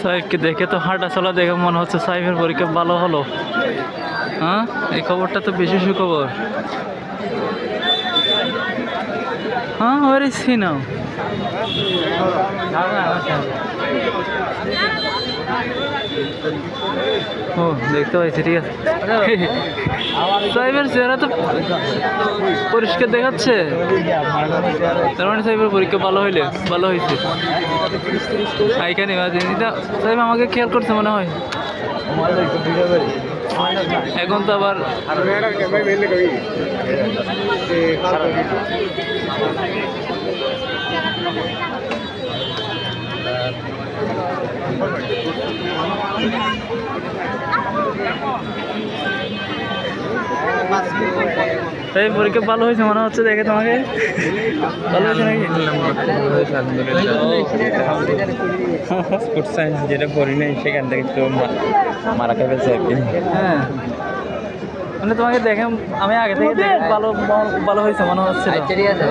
সাহেবকে দেখে তো হাঁটা চলা দেখে মনে হচ্ছে সাহেবের পরীক্ষা ভালো হলো। হ্যাঁ? এই খবরটা তো বেশি সুখবর। হ্যাঁ ওরে সিনাও ও, দেখতে পাইছি, ঠিক আছে। সাহেবের চেহারা তো পরিষ্কার দেখাচ্ছে। তার মানে সাহেবের পরীক্ষা ভালো হইলে, ভালো হয়েছে এখানে সাহেব আমাকে খেয়াল করছে মনে হয়। এখন তো আবার এই পরীক্ষা ভালো হয়েছে মনে হচ্ছে দেখে তোমাকে? ভালো হয়েছে নাকি? স্পোর্টস সায়েন্স যেটা পড়ি নাই সেখান থেকে তো মারা খেয়ে ফেলছে আর কি। হ্যাঁ। মানে তোমাকে দেখে আমি আগে থেকে দেখে ভালো ভালো হয়েছে মনে হচ্ছে ঠিক আছে